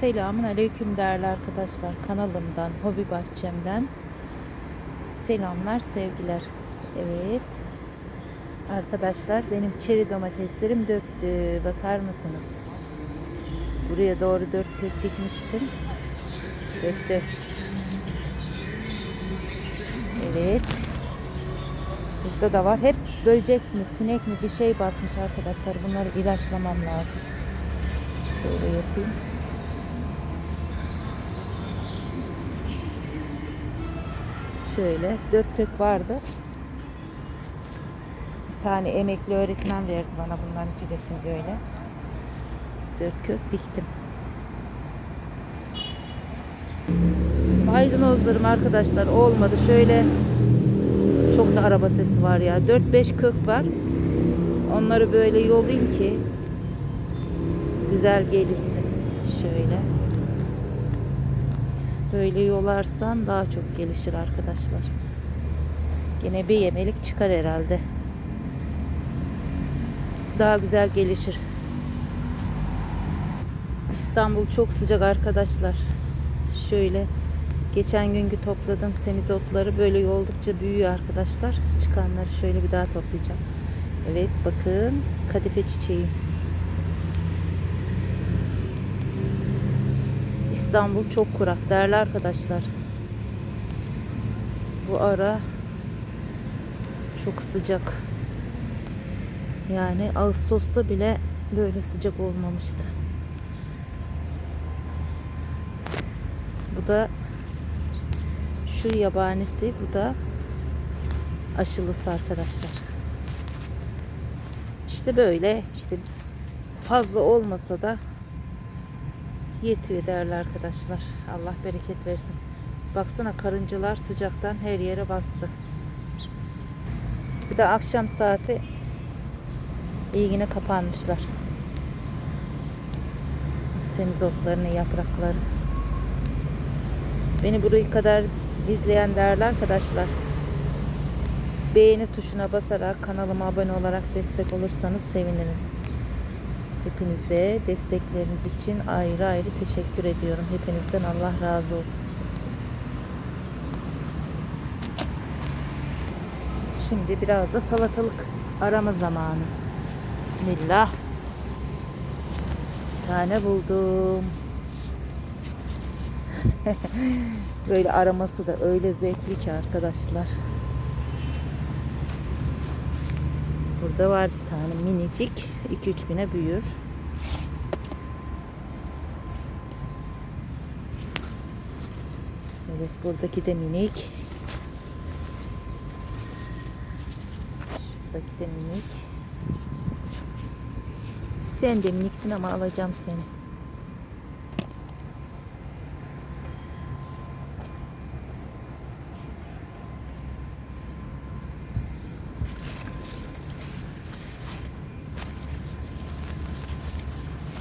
Selamun aleyküm değerli arkadaşlar. Kanalımdan, hobi bahçemden selamlar, sevgiler. Evet. Arkadaşlar benim çeri domateslerim döktü. Bakar mısınız? Buraya doğru dört kök dikmiştim. Döktü. Evet. Burada da var. Hep böcek mi, sinek mi bir şey basmış arkadaşlar. Bunları ilaçlamam lazım. Şöyle yapayım. Şöyle dört kök vardı. Bir tane emekli öğretmen verdi bana bunların fidesini böyle. Dört kök diktim. Maydanozlarım arkadaşlar olmadı. Şöyle çok da araba sesi var ya. 4-5 kök var. Onları böyle yollayayım ki güzel gelişsin. Şöyle. Böyle yolarsan daha çok gelişir arkadaşlar. Gene bir yemelik çıkar herhalde. Daha güzel gelişir. İstanbul çok sıcak arkadaşlar. Şöyle geçen günkü topladım semizotları böyle yoldukça büyüyor arkadaşlar. Çıkanları şöyle bir daha toplayacağım. Evet bakın kadife çiçeği. İstanbul çok kurak değerli arkadaşlar. Bu ara çok sıcak. Yani Ağustos'ta bile böyle sıcak olmamıştı. Bu da şu yabanisi, bu da aşılısı arkadaşlar. İşte böyle işte fazla olmasa da yetiyor değerli arkadaşlar. Allah bereket versin. Baksana karıncalar sıcaktan her yere bastı. Bir de akşam saati iyi kapanmışlar. Semizotlarını, yaprakları. Beni burayı kadar izleyen değerli arkadaşlar beğeni tuşuna basarak kanalıma abone olarak destek olursanız sevinirim. Hepinize destekleriniz için ayrı ayrı teşekkür ediyorum. Hepinizden Allah razı olsun. Şimdi biraz da salatalık arama zamanı. Bismillah. Bir tane buldum. Böyle araması da öyle zevkli ki arkadaşlar. Burada var bir tane minicik. 2-3 güne büyür. Evet buradaki de minik. Şuradaki de minik. Sen de miniksin ama alacağım seni.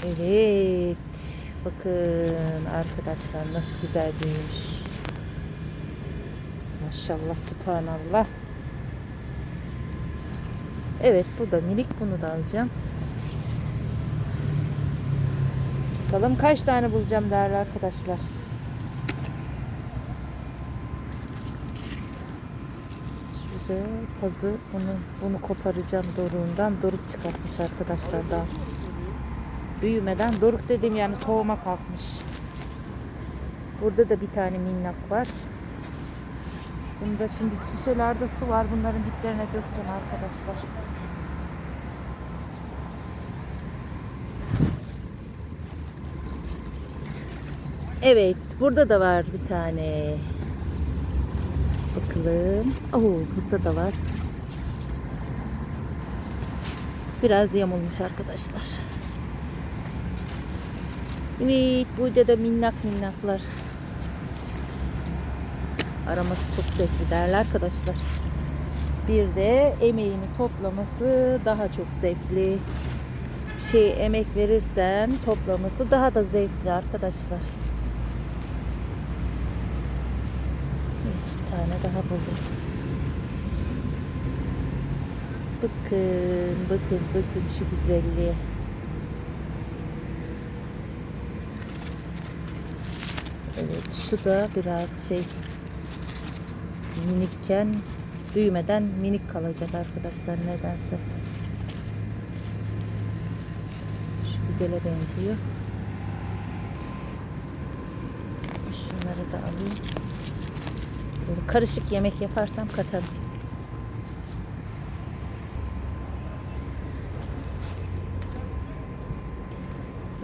Evet. Bakın arkadaşlar nasıl güzel büyümüş. Maşallah subhanallah. Evet bu da minik bunu da alacağım. Bakalım kaç tane bulacağım değerli arkadaşlar. Şurada pazı bunu bunu koparacağım doruğundan. Doruk çıkartmış arkadaşlar daha büyümeden doruk dedim yani tohuma kalkmış. Burada da bir tane minnak var. Bunda şimdi şişelerde su var. Bunların diplerine dökeceğim arkadaşlar. Evet, burada da var bir tane. Bakalım. Oo, burada da var. Biraz yamulmuş arkadaşlar. Evet burada da minnak minnaklar. Araması çok zevkli değerli arkadaşlar. Bir de emeğini toplaması daha çok zevkli. Şey emek verirsen toplaması daha da zevkli arkadaşlar. Bir tane daha buldum. Bakın, bakın, bakın şu güzelliğe. Evet şu da biraz şey minikken büyümeden minik kalacak arkadaşlar nedense. Şu güzele benziyor. Şunları da alayım. Böyle karışık yemek yaparsam katarım.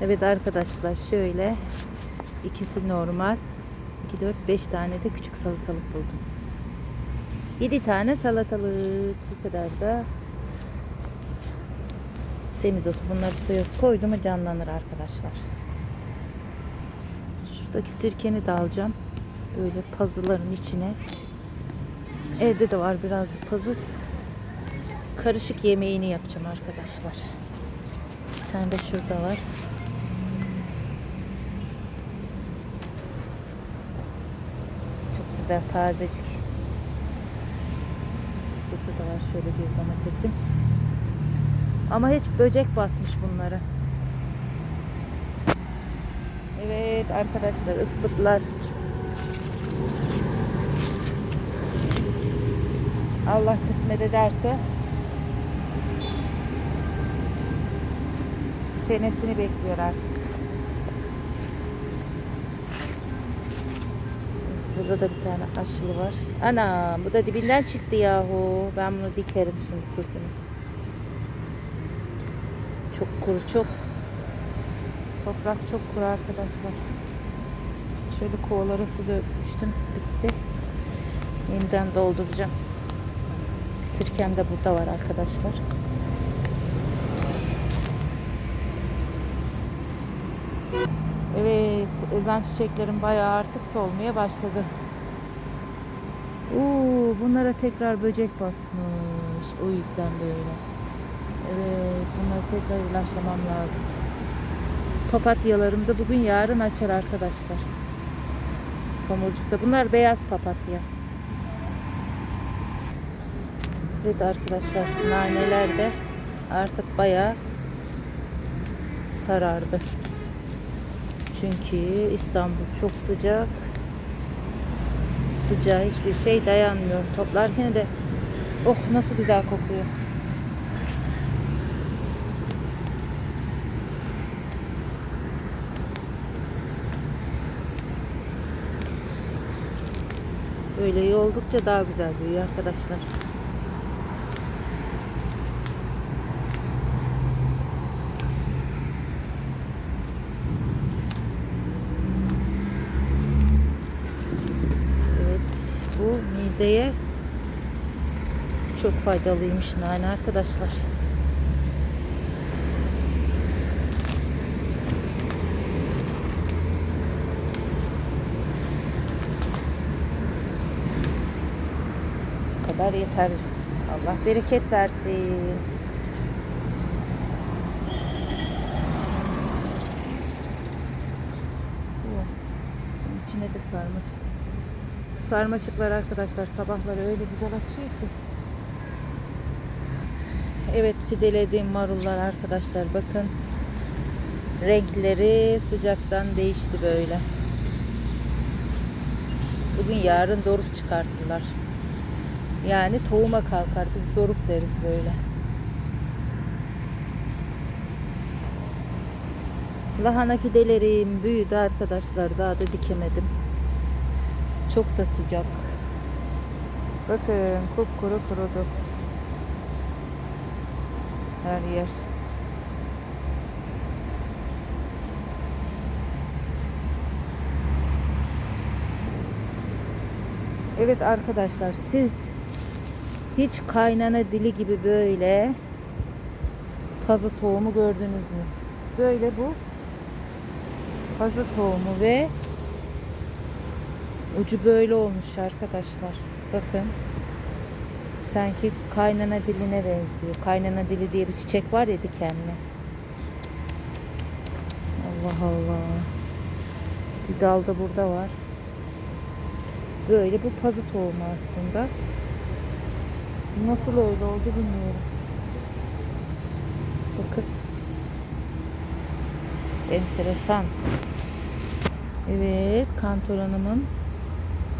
Evet arkadaşlar şöyle ikisi normal 2 4 5 tane de küçük salatalık buldum. 7 tane salatalık bu kadar da semizotu bunları suya koydum mu canlanır arkadaşlar. Şuradaki sirkeni de alacağım. Böyle pazıların içine. Evde de var birazcık pazı. Karışık yemeğini yapacağım arkadaşlar. Bir tane de şurada var. Çok güzel tazecik. Burada da var şöyle bir domatesim. Ama hiç böcek basmış bunları. Evet arkadaşlar ıspıtlar. Allah kısmet ederse senesini bekliyor artık. Burada da bir tane aşılı var. Ana bu da dibinden çıktı yahu. Ben bunu dikerim şimdi kökünü. Çok kuru çok. Toprak çok kuru arkadaşlar. Şöyle kovalara su dökmüştüm. Bitti. Yeniden dolduracağım. Sirkem de burada var arkadaşlar. Ezan çiçeklerim bayağı artık solmaya başladı. Oo, bunlara tekrar böcek basmış. O yüzden böyle. Evet, bunları tekrar ilaçlamam lazım. Papatyalarım da bugün yarın açar arkadaşlar. Tomurcukta. Bunlar beyaz papatya. Evet arkadaşlar naneler de artık bayağı sarardı. Çünkü İstanbul çok sıcak. Sıcağa hiçbir şey dayanmıyor. Toplarken de oh nasıl güzel kokuyor. Böyle iyi oldukça daha güzel büyüyor arkadaşlar. Evet, bu mideye çok faydalıymış nane arkadaşlar. Kadar yeter. Allah bereket versin. İçine de sarmaşık. Sarmaşıklar arkadaşlar sabahları öyle güzel açıyor ki. Evet fidelediğim marullar arkadaşlar bakın. Renkleri sıcaktan değişti böyle. Bugün yarın doruk çıkartırlar. Yani tohuma kalkar. Biz doruk deriz böyle. Lahana fidelerim büyüdü arkadaşlar. Daha da dikemedim. Çok da sıcak. Bakın kupkuru kurudu. Her yer. Evet arkadaşlar siz hiç kaynana dili gibi böyle pazı tohumu gördünüz mü? Böyle bu pazı tohumu ve ucu böyle olmuş arkadaşlar. Bakın. Sanki kaynana diline benziyor. Kaynana dili diye bir çiçek var ya dikenli. Allah Allah. Bir dal da burada var. Böyle bu pazı tohumu aslında. Nasıl öyle oldu bilmiyorum. Bakın. Enteresan. Evet, Kantor Hanım'ın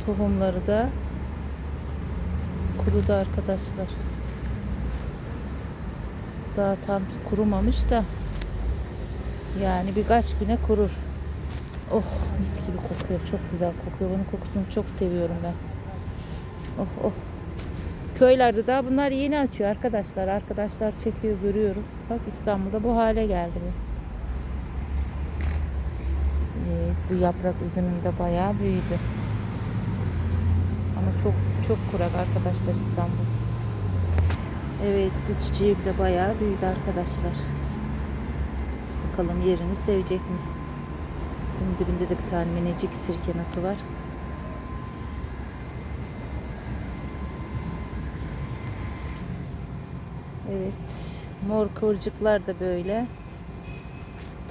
tohumları da kurudu arkadaşlar. Daha tam kurumamış da yani birkaç güne kurur. Oh mis gibi kokuyor. Çok güzel kokuyor. Bunun kokusunu çok seviyorum ben. Oh oh. Köylerde daha bunlar yeni açıyor arkadaşlar. Arkadaşlar çekiyor görüyorum. Bak İstanbul'da bu hale geldi bu. Evet, bu yaprak üzümüm de bayağı büyüdü. Ama çok çok kurak arkadaşlar İstanbul. Evet bu çiçeğim de bayağı büyüdü arkadaşlar. Bakalım yerini sevecek mi? Bunun dibinde de bir tane minicik sirke notu var. Evet. Mor kıvırcıklar da böyle.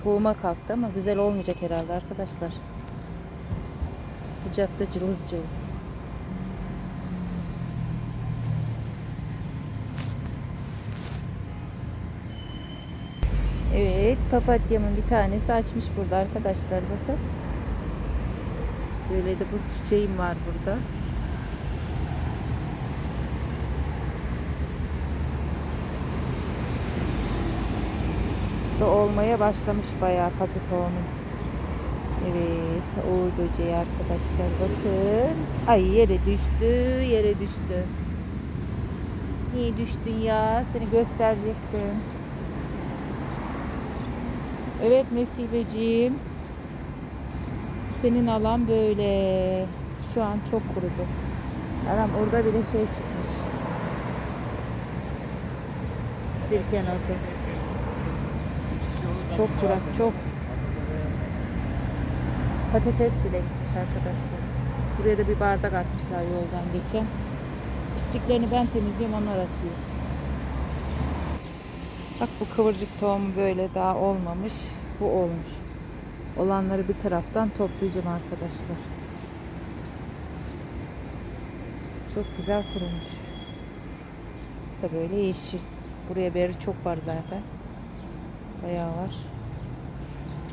Tohuma kalktı ama güzel olmayacak herhalde arkadaşlar. Sıcakta cılız cılız. Evet, papatyamın bir tanesi açmış burada arkadaşlar bakın. Böyle de bu çiçeğim var burada. Da olmaya başlamış bayağı pazı tohumu. Evet, uğur böceği arkadaşlar bakın. Ay yere düştü, yere düştü. Niye düştün ya? Seni gösterecektim. Evet Nesibeciğim. Senin alan böyle. Şu an çok kurudu. Adam orada bile şey çıkmış. Sirke notu. Çok kurak, çok. Patates bile gitmiş arkadaşlar. Buraya da bir bardak atmışlar yoldan geçen. Pisliklerini ben temizliyorum, onlar atıyor. Bak bu kıvırcık tohumu böyle daha olmamış. Bu olmuş. Olanları bir taraftan toplayacağım arkadaşlar. Çok güzel kurumuş. Da böyle yeşil. Buraya beri çok var zaten. Bayağı var.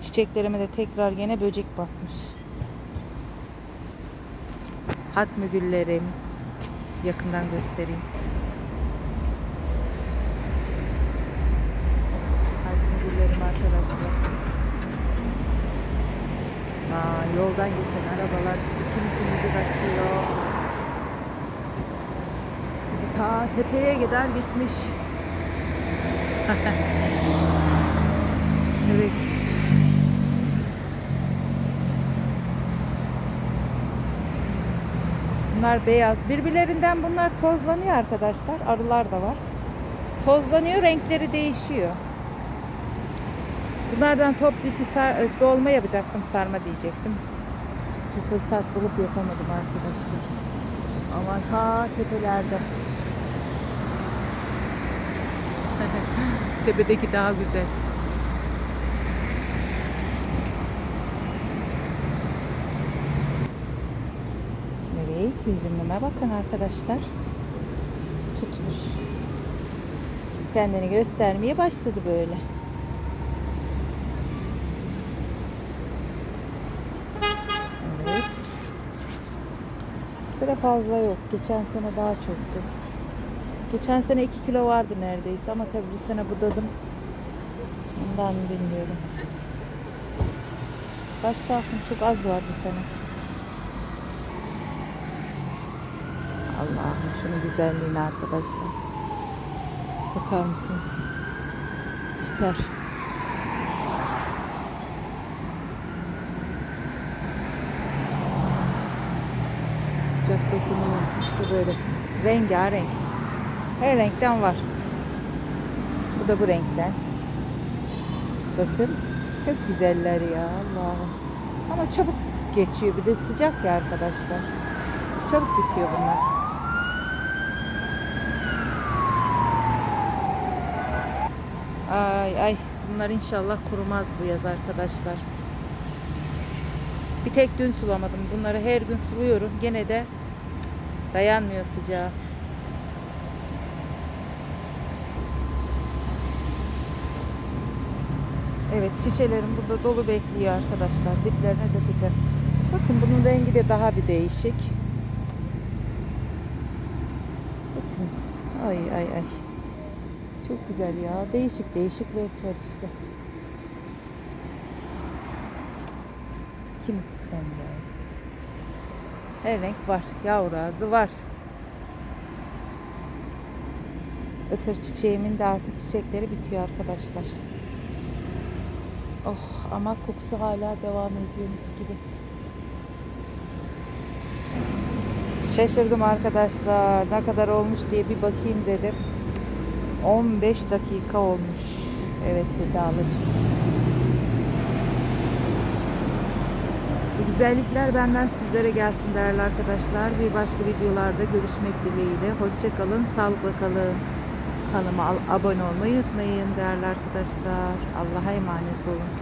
Çiçeklerime de tekrar gene böcek basmış. Hatmi güllerim. Yakından göstereyim. Arkadaşlar. Aa, yoldan geçen arabalar ikinizimizi kaçıyor. Bir Ta tepeye kadar gitmiş. evet. Bunlar beyaz. Birbirlerinden bunlar tozlanıyor arkadaşlar. Arılar da var. Tozlanıyor, renkleri değişiyor. Bunlardan toplayıp bir sar- dolma yapacaktım, sarma diyecektim. Bir fırsat bulup yapamadım arkadaşlar. Ama ta tepelerde. Tepedeki daha güzel. Evet, yüzümlüme bakın arkadaşlar. Tutmuş. Kendini göstermeye başladı böyle. Evet. Bu sene fazla yok. Geçen sene daha çoktu. Geçen sene 2 kilo vardı neredeyse ama tabii bu sene budadım. Ondan bilmiyorum. Baş tarafım çok az var bu sene. Allah'ım şunun güzelliğine arkadaşlar. Bakar mısınız? Süper. Sıcak dokunuyor. İşte böyle rengarenk. Her renkten var. Bu da bu renkten. Bakın. Çok güzeller ya Allah'ım. Ama çabuk geçiyor. Bir de sıcak ya arkadaşlar. Çabuk bitiyor bunlar. Ay ay bunlar inşallah kurumaz bu yaz arkadaşlar. Bir tek dün sulamadım. Bunları her gün suluyorum. Gene de dayanmıyor sıcağa. Evet şişelerim burada dolu bekliyor arkadaşlar. Diplerine dökeceğim. Bakın bunun rengi de daha bir değişik. Bakın. Ay ay ay. Çok güzel ya. Değişik değişik renkler işte. Kimisi pembe. Her renk var. Yavru ağzı var. Itır çiçeğimin de artık çiçekleri bitiyor arkadaşlar. Oh ama kokusu hala devam ediyor mis gibi. Şaşırdım arkadaşlar. Ne kadar olmuş diye bir bakayım dedim. 15 dakika olmuş. Evet vedalıcı. Güzellikler benden sizlere gelsin değerli arkadaşlar. Bir başka videolarda görüşmek dileğiyle. Hoşçakalın, sağlıkla kalın. Kanalıma abone olmayı unutmayın değerli arkadaşlar. Allah'a emanet olun.